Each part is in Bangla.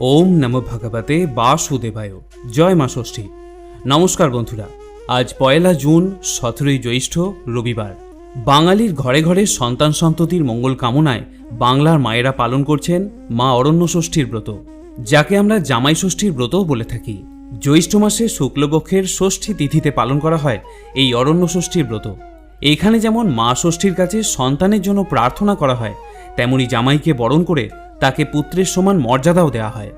ওম নম ভগবতে বাসুদেবায়। জয় মা ষষ্ঠী। নমস্কার বন্ধুরা, আজ পয়লা জুন, সতেরোই জ্যৈষ্ঠ, রবিবার। বাঙালির ঘরে ঘরে সন্তান সন্ততির মঙ্গল কামনায় বাংলার মায়েরা পালন করছেন মা অরণ্য ষষ্ঠীর ব্রত, যাকে আমরা জামাই ষষ্ঠীর ব্রতও বলে থাকি। জ্যৈষ্ঠ মাসে শুক্লপক্ষের ষষ্ঠী তিথিতে পালন করা হয় এই অরণ্য ষষ্ঠীর ব্রত। এখানে যেমন মা ষষ্ঠীর কাছে সন্তানের জন্য প্রার্থনা করা হয়, তেমনি জামাইকে বরণ করে তাকে পুত্রের সমান মর্যাদাও দেওয়া হয়।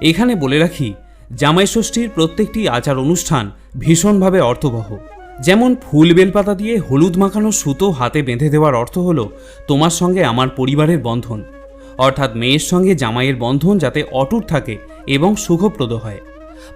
এখানে বলে রাখি, জামাই ষষ্ঠীর প্রত্যেকটি আচার অনুষ্ঠান ভীষণভাবে অর্থবহ। যেমন ফুল বেলপাতা দিয়ে হলুদ মাখানো সুতো হাতে বেঁধে দেওয়ার অর্থ হলো, তোমার সঙ্গে আমার পরিবারের বন্ধন। অর্থাৎ মেয়ের সঙ্গে জামাইয়ের বন্ধন যাতে অটুট থাকে এবং সুখপ্রদ হয়।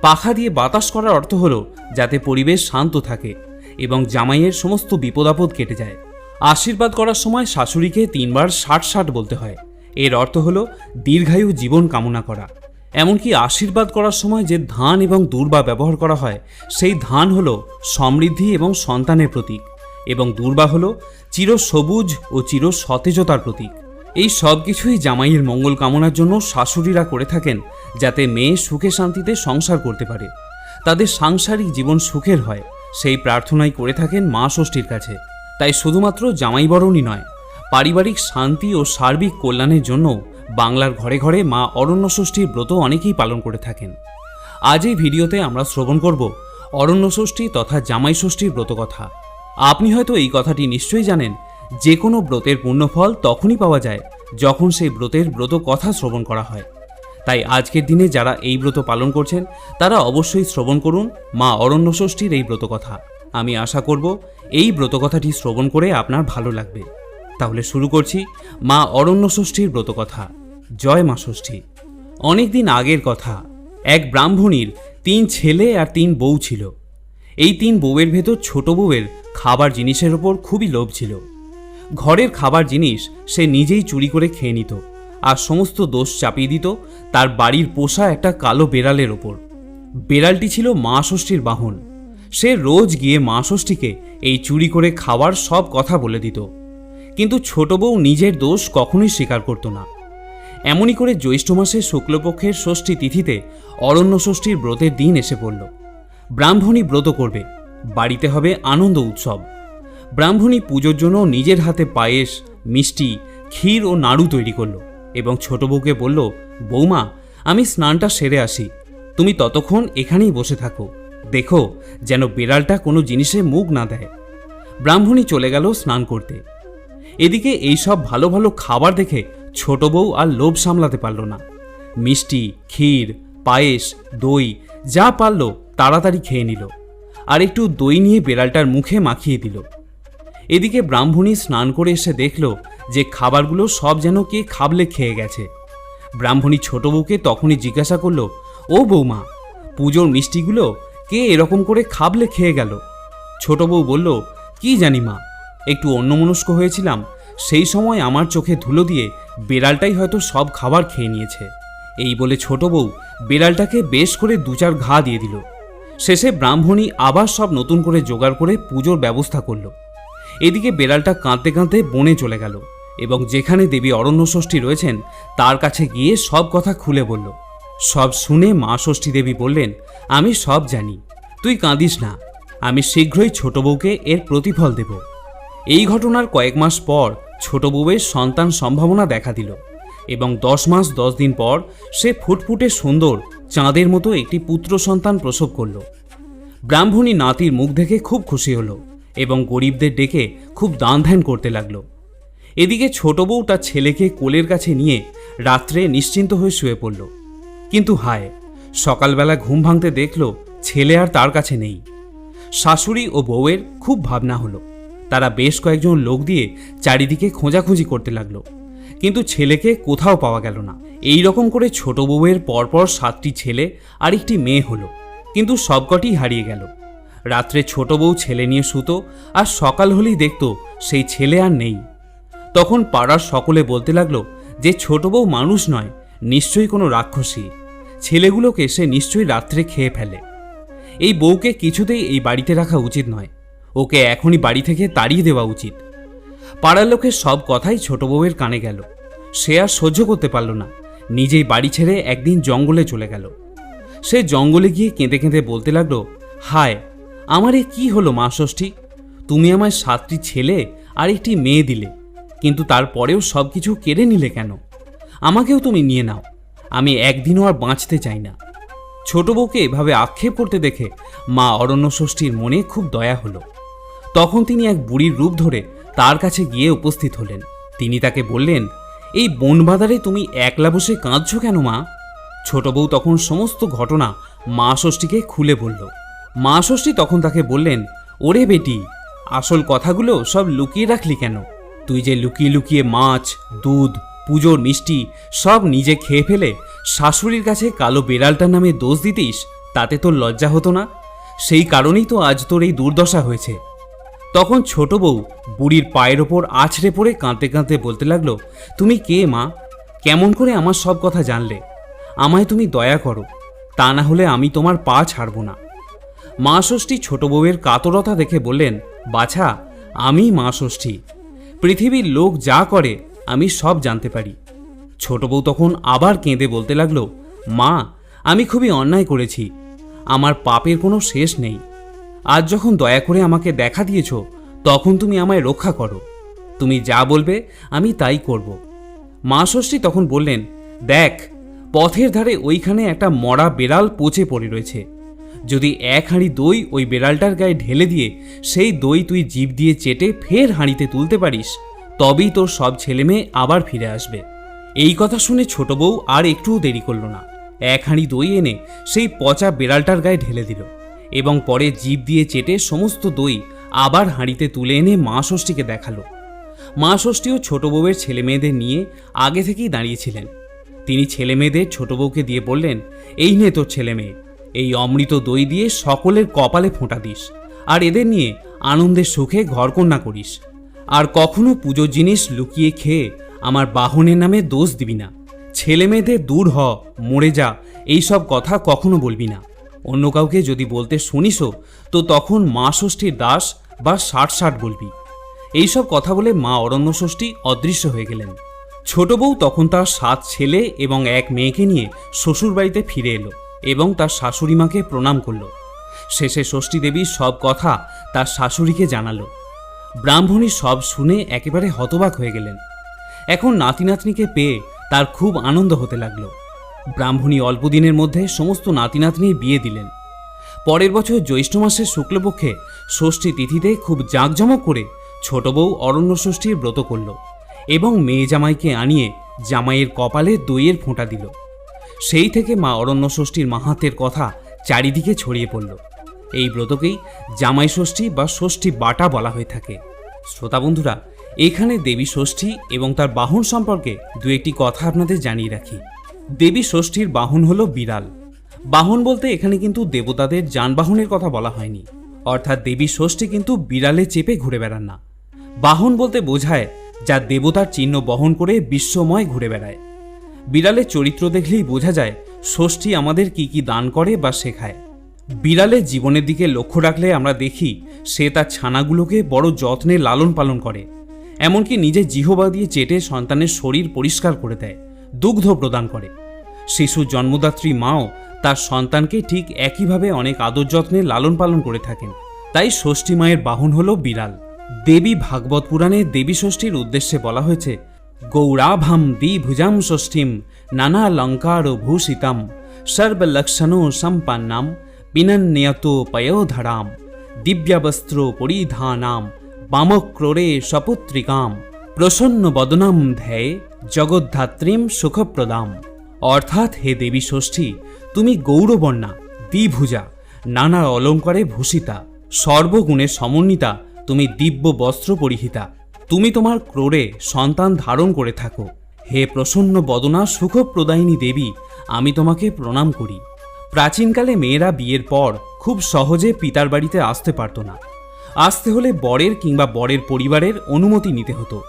পাখা দিয়ে বাতাস করার অর্থ হলো, যাতে পরিবেশ শান্ত থাকে এবং জামাইয়ের সমস্ত বিপদাপদ কেটে যায়। আশীর্বাদ করার সময় শাশুড়িকে তিনবার ষাট ষাট বলতে হয়। এর অর্থ হল দীর্ঘায়ু জীবন কামনা করা। এমনকি আশীর্বাদ করার সময় যে ধান এবং দূর্বা ব্যবহার করা হয়, সেই ধান হল সমৃদ্ধি এবং সন্তানের প্রতীক এবং দূর্বা হল চির সবুজ ও চির সতেজতার প্রতীক। এই সব কিছুই জামাইয়ের মঙ্গল কামনার জন্য শাশুড়িরা করে থাকেন যাতে মেয়ে সুখে শান্তিতে সংসার করতে পারে। তাদের সাংসারিক জীবন সুখের হয়, সেই প্রার্থনাই করে থাকেন মা ষষ্ঠীর কাছে। তাই শুধুমাত্র জামাই বরণই নয় পারিবারিক শান্তি ও সার্বিক কল্যাণের জন্য বাংলার ঘরে ঘরে মা অরণ্য ষষ্ঠীর ব্রত অনেকেই পালন করে থাকেন। আজ এই ভিডিওতে আমরা শ্রবণ করব অরণ্য ষষ্ঠী তথা জামাই ষষ্ঠীর ব্রত কথা আপনি হয়তো এই কথাটি নিশ্চয়ই জানেন, যে কোনো ব্রতের পুণ্যফল তখনই পাওয়া যায় যখন সেই ব্রতের ব্রত কথা শ্রবণ করা হয়। তাই আজকের দিনে যারা এই ব্রত পালন করছেন, তারা অবশ্যই শ্রবণ করুন মা অরণ্য ষষ্ঠীর এই ব্রত কথা আমি আশা করব, এই ব্রত কথাটি শ্রবণ করে আপনার ভালো লাগবে। তাহলে শুরু করছি মা অরণ্য ষষ্ঠীর ব্রত কথা জয় মা ষষ্ঠী। অনেকদিন আগের কথা। এক ব্রাহ্মণীর তিন ছেলে আর তিন বউ ছিল। এই তিন বউয়ের ভেতর ছোট বউয়ের খাবার জিনিসের ওপর খুবই লোভ ছিল। ঘরের খাবার জিনিস সে নিজেই চুরি করে খেয়ে নিত আর সমস্ত দোষ চাপিয়ে দিত তার বাড়ির পোষা একটা কালো বেড়ালের ওপর। বেড়ালটি ছিল মা ষষ্ঠীর বাহন। সে রোজ গিয়ে মা ষষ্ঠীকে এই চুরি করে খাওয়ার সব কথা বলে দিত। কিন্তু ছোট বউ নিজের দোষ কখনোই স্বীকার করত না। এমনই করে জ্যৈষ্ঠ মাসের শুক্লপক্ষের ষষ্ঠী তিথিতে অরণ্য ষষ্ঠীর ব্রতের দিন এসে পড়ল। ব্রাহ্মণী ব্রত করবে, বাড়িতে হবে আনন্দ উৎসব। ব্রাহ্মণী পুজোর জন্য নিজের হাতে পায়েস, মিষ্টি, ক্ষীর ও নাড়ু তৈরি করল এবং ছোট বউকে বলল বৌমা আমি স্নানটা সেরে আসি। তুমি ততক্ষণ এখানেই বসে থাকো। দেখো যেন বিড়ালটা কোনো জিনিসে মুখ না দেয়। ব্রাহ্মণী চলে গেল স্নান করতে। এদিকে এইসব ভালো ভালো খাবার দেখে ছোট বউ আর লোভ সামলাতে পারল না। মিষ্টি, ক্ষীর, পায়েস, দই, যা পারল তাড়াতাড়ি খেয়ে নিল আর একটু দই নিয়ে বেড়ালটার মুখে মাখিয়ে দিল। এদিকে ব্রাহ্মণী স্নান করে এসে দেখল যে খাবারগুলো সব যেন কে খাবলে খেয়ে গেছে। ব্রাহ্মণী ছোট বউকে তখনই জিজ্ঞাসা করল, ও বৌমা, পুজোর মিষ্টিগুলো কে এরকম করে খাবলে খেয়ে গেল? ছোট বউ বলল, কি জানি মা একটু অন্যমনস্ক হয়েছিলাম, সেই সময় আমার চোখে ধুলো দিয়ে বেড়ালটাই হয়তো সব খাবার খেয়ে নিয়েছে। এই বলে ছোট বউ বেড়ালটাকে বেশ করে দু চার ঘা দিয়ে দিল। শেষে ব্রাহ্মণী আবার সব নতুন করে জোগাড় করে পুজোর ব্যবস্থা করল। এদিকে বেড়ালটা কাঁদতে কাঁদতে বনে চলে গেল এবং যেখানে দেবী অরণ্য ষষ্ঠী রয়েছেন, তার কাছে গিয়ে সব কথা খুলে বলল। সব শুনে মা ষষ্ঠী দেবী বললেন, আমি সব জানি। তুই কাঁদিস না। আমি শীঘ্রই ছোট বউকে এর প্রতিফল দেব। এই ঘটনার কয়েক মাস পর ছোট বউয়ের সন্তান সম্ভাবনা দেখা দিল এবং দশ মাস দশ দিন পর সে ফুটফুটে সুন্দর, চাঁদের মতো একটি পুত্র সন্তান প্রসব করল। ব্রাহ্মণী নাতির মুখ দেখে খুব খুশি হলো এবং গরিবদের ডেকে খুব দান ধ্যান করতে লাগল। এদিকে ছোট বউ তার ছেলেকে কোলের কাছে নিয়ে রাত্রে নিশ্চিন্ত হয়ে শুয়ে পড়ল। কিন্তু হায়, সকালবেলা ঘুম ভাঙতে দেখল ছেলে আর তার কাছে নেই। শাশুড়ি ও বউয়ের খুব ভাবনা হলো। তারা বেশ কয়েকজন লোক দিয়ে চারিদিকে খোঁজাখুঁজি করতে লাগল। কিন্তু ছেলেকে কোথাও পাওয়া গেল না। এই রকম করে ছোট বউয়ের পরপর সাতটি ছেলে আর একটি মেয়ে হলো। কিন্তু সবকটি হারিয়ে গেল। রাত্রে ছোট বউ ছেলে নিয়ে শুতো আর সকাল হলেই দেখতো সেই ছেলে আর নেই। তখন পাড়ার সকলে বলতে লাগল যে, ছোট বউ মানুষ নয়, নিশ্চয়ই কোনো রাক্ষসী। ছেলেগুলোকে সে নিশ্চয়ই রাত্রে খেয়ে ফেলে। এই বউকে কিছুতেই এই বাড়িতে রাখা উচিত নয়। ওকে এখনই বাড়ি থেকে তাড়িয়ে দেওয়া উচিত। পাড়ার লোকের সব কথাই ছোট বউয়ের কানে গেল। সে আর সহ্য করতে পারল না। নিজেই বাড়ি ছেড়ে একদিন জঙ্গলে চলে গেল। সে জঙ্গলে গিয়ে কেঁদে কেঁদে বলতে লাগল, হায়, আমার এ কি হলো মা ষষ্ঠী? তুমি আমায় সাতটি ছেলে আর একটি মেয়ে দিলে, কিন্তু তারপরেও সব কিছু কেড়ে নিলে কেন? আমাকেও তুমি নিয়ে নাও। আমি একদিনও আর বাঁচতে চাই না। ছোট বউকে এভাবে আক্ষেপ করতে দেখে মা অরণ্য ষষ্ঠীর মনে খুব দয়া হলো। তখন তিনি এক বুড়ির রূপ ধরে তার কাছে গিয়ে উপস্থিত হলেন। তিনি তাকে বললেন, এই বনবাদারে তুমি একলা বসে কাঁদছ কেন মা? ছোট বউ তখন সমস্ত ঘটনা মা ষষ্ঠীকে খুলে বলল। মা ষষ্ঠী তখন তাকে বললেন, ওরে বেটি, আসল কথাগুলো সব লুকিয়ে রাখলি কেন? তুই যে লুকিয়ে লুকিয়ে মাছ, দুধ পুজোর মিষ্টি সব নিজে খেয়ে ফেলে শাশুড়ির কাছে কালো বেড়ালটার নামে দোষ দিতিস, তাতে তোর লজ্জা হতো না? সেই কারণেই তো আজ তোর এই দুর্দশা হয়েছে। তখন ছোট বউ বুড়ির পায়ের ওপর আছড়ে পড়ে কাঁদতে কাঁদতে বলতে লাগল, তুমি কে মা? কেমন করে আমার সব কথা জানলে? আমায় তুমি দয়া করো, তা না হলে আমি তোমার পা ছাড়ব না। মা ষষ্ঠী ছোট বউয়ের কাতরতা দেখে বললেন, বাছা আমি মা ষষ্ঠী। পৃথিবীর লোক যা করে, আমি সব জানতে পারি। ছোট বউ তখন আবার কেঁদে বলতে লাগল, মা, আমি খুবই অন্যায় করেছি। আমার পাপের কোনো শেষ নেই। আজ যখন দয়া করে আমাকে দেখা দিয়েছ, তখন তুমি আমায় রক্ষা করো। তুমি যা বলবে, আমি তাই করব। মা ষষ্ঠী তখন বললেন, দেখ, পথের ধারে ওইখানে একটা মরা বেড়াল পচে পড়ে রয়েছে। যদি এক হাঁড়ি দই ওই বেড়ালটার গায়ে ঢেলে দিয়ে সেই দই তুই জিভ দিয়ে চেটে ফের হাঁড়িতে তুলতে পারিস, তবেই তোর সব ছেলেমেয়ে আবার ফিরে আসবে। এই কথা শুনে ছোট বউ আর একটুও দেরি করল না। এক হাঁড়ি দই এনে সেই পচা বেড়ালটার গায়ে ঢেলে দিল। এবং পরে জিভ দিয়ে চেটে সমস্ত দই আবার হাঁড়িতে তুলে এনে মা ষষ্ঠীকে দেখাল। মা ষষ্ঠীও ছোট বউয়ের ছেলে মেয়েদের নিয়ে আগে থেকেই দাঁড়িয়েছিলেন। তিনি ছেলে মেয়েদের ছোট বউকে দিয়ে বললেন, এই নে তোর ছেলে মেয়ে, এই অমৃত দই দিয়ে সকলের কপালে ফোঁটা দিস, আর এদের নিয়ে আনন্দের সুখে ঘরকন্যা করিস। আর কখনো পুজোর জিনিস লুকিয়ে খেয়ে আমার বাহনের নামে দোষ দিবি না। ছেলে মেয়েদের দূর হ, মরে যা এইসব কথা কখনো বলবি না। অন্য কাউকে যদি বলতে শুনিসও তো তখন মা ষষ্ঠীর দাস বা ষাট ষাট বলবি। এইসব কথা বলে মা অরণ্য ষষ্ঠী অদৃশ্য হয়ে গেলেন। ছোট বউ তখন তার সাত ছেলে এবং এক মেয়েকে নিয়ে শ্বশুরবাড়িতে ফিরে এলো এবং তার শাশুড়ি মাকে প্রণাম করল। শেষে ষষ্ঠী দেবী সব কথা তার শাশুড়িকে জানালো। ব্রাহ্মণী সব শুনে একেবারে হতবাক হয়ে গেলেন। এখন নাতি নাতনিকে পেয়ে তার খুব আনন্দ হতে লাগল। ব্রাহ্মণী অল্প দিনের মধ্যে সমস্ত নাতি নাতনি বিয়ে দিলেন। পরের বছর জ্যৈষ্ঠ মাসের শুক্লপক্ষে ষষ্ঠী তিথিতে খুব জাঁকজমক করে ছোট বউ অরণ্য ষষ্ঠীর ব্রত করল এবং মেয়ে জামাইকে আনিয়ে জামাইয়ের কপালে দইয়ের ফোঁটা দিল। সেই থেকে মা অরণ্য ষষ্ঠীর মাহাত্মের কথা চারিদিকে ছড়িয়ে পড়ল। এই ব্রতকেই জামাই ষষ্ঠী বা ষষ্ঠী বাটা বলা হয়ে থাকে। শ্রোতা বন্ধুরা, এখানে দেবী ষষ্ঠী এবং তার বাহন সম্পর্কে দু একটি কথা আপনাদের জানিয়ে রাখি। দেবী ষষ্ঠীর বাহন হল বিড়াল। বাহন বলতে এখানে কিন্তু দেবতাদের যানবাহনের কথা বলা হয়নি। অর্থাৎ দেবী ষষ্ঠী কিন্তু বিড়ালে চেপে ঘুরে বেড়ান না। বাহন বলতে বোঝায় যা দেবতার চিহ্ন বহন করে বিশ্বময় ঘুরে বেড়ায়। বিড়ালের চরিত্র দেখলেই বোঝা যায় ষষ্ঠী আমাদের কি কি দান করে বা শেখায়। বিড়ালের জীবনের দিকে লক্ষ্য রাখলে আমরা দেখি সে তার ছানাগুলোকে বড় যত্নে লালন পালন করে। এমনকি নিজে জিহবা দিয়ে চেটে সন্তানের শরীর পরিষ্কার করে দেয়। দুগ্ধ প্রদান করে। শিশু জন্মদাত্রী মাও তার সন্তানকে ঠিক একইভাবে অনেক আদর যত্নে লালন পালন করে থাকেন। তাই ষষ্ঠী মায়ের বাহন হল বিড়াল। দেবী ভাগবত পুরাণে দেবী ষষ্ঠীর উদ্দেশ্যে বলা হয়েছে, গৌরাভাম দ্বিভুজাম ষষ্ঠীম নানা লঙ্কার ভূষিতাম সর্বলক্ষণ সম্পন্নাম পিনন্নিয়ত পয়োধরাম দিব্যাবস্ত্র পরিধানাম বামক্রোড়ে সপুত্রিকাম প্রসন্ন বদনাম ধ্যায়ে জগদ্ধাত্রীম সুখপ্রদাম। অর্থাৎ হে দেবী ষষ্ঠী, তুমি গৌরবর্ণা, দ্বিভুজা, নানা অলঙ্কারে ভূষিতা, সর্বগুণে সমন্বিতা, তুমি দিব্য বস্ত্র পরিহিতা, তুমি তোমার ক্রোড়ে সন্তান ধারণ করে থাকো। হে প্রসন্ন বদনা সুখপ্রদায়িনী দেবী, আমি তোমাকে প্রণাম করি। প্রাচীনকালে মেয়েরা বিয়ের পর খুব সহজে পিতার বাড়িতে আসতে পারত না। আসতে হলে বরের কিংবা বরের পরিবারের অনুমতি নিতে হতো।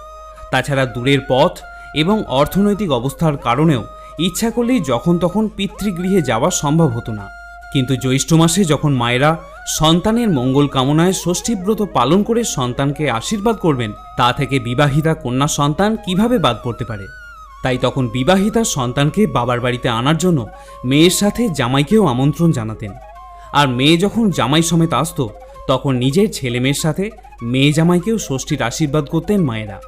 তাছাড়া দূরের পথ এবং অর্থনৈতিক অবস্থার কারণেও ইচ্ছা করলেই যখন তখন পিতৃগৃহে যাওয়া সম্ভব হতো না। কিন্তু জ্যৈষ্ঠ মাসে যখন মায়েরা সন্তানের মঙ্গল কামনায় ষষ্ঠীব্রত পালন করে সন্তানকে আশীর্বাদ করবেন, তা থেকে বিবাহিতা কন্যা সন্তান কীভাবে বাদ পড়তে পারে? তাই তখন বিবাহিতা সন্তানকে বাবার বাড়িতে আনার জন্য মেয়ের সাথে জামাইকেও আমন্ত্রণ জানাতেন। আর মেয়ে যখন জামাই সমেত আসত, তখন নিজের ছেলে মেয়ের সাথে মেয়ে জামাইকেও ষষ্ঠীর আশীর্বাদ করতেন মায়েরা।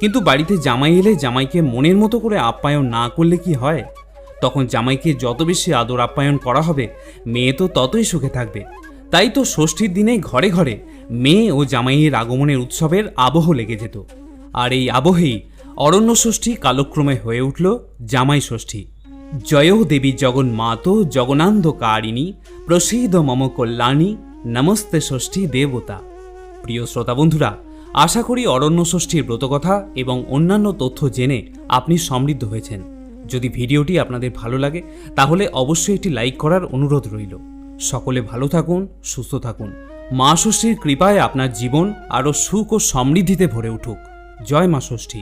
কিন্তু বাড়িতে জামাই এলে জামাইকে মনের মতো করে আপ্যায়ন না করলে কি হয়? তখন জামাইকে যত বেশি আদর আপ্যায়ন করা হবে, মেয়ে তো ততই সুখে থাকবে। তাই তো ষষ্ঠীর দিনে ঘরে ঘরে মেয়ে ও জামাইয়ের আগমনের উৎসবের আবহ লেগে যেত। আর এই আবহেই অরণ্য ষষ্ঠী কালক্রমে হয়ে উঠল জামাই ষষ্ঠী। জয় দেবী জগনান্দ কারিণী প্রসীদ মম কল্যাণী নমস্তে ষষ্ঠী দেবতা। প্রিয় শ্রোতা বন্ধুরা আশা করি অরণ্য ষষ্ঠীর ব্রতকথা এবং অন্যান্য তথ্য জেনে আপনি সমৃদ্ধ হয়েছেন। যদি ভিডিওটি আপনাদের ভালো লাগে, তাহলে অবশ্যই একটি লাইক করার অনুরোধ রইল। সকলে ভালো থাকুন, সুস্থ থাকুন। মা ষষ্ঠীর কৃপায় আপনার জীবন আরও সুখ ও সমৃদ্ধিতে ভরে উঠুক। জয় মা ষষ্ঠী।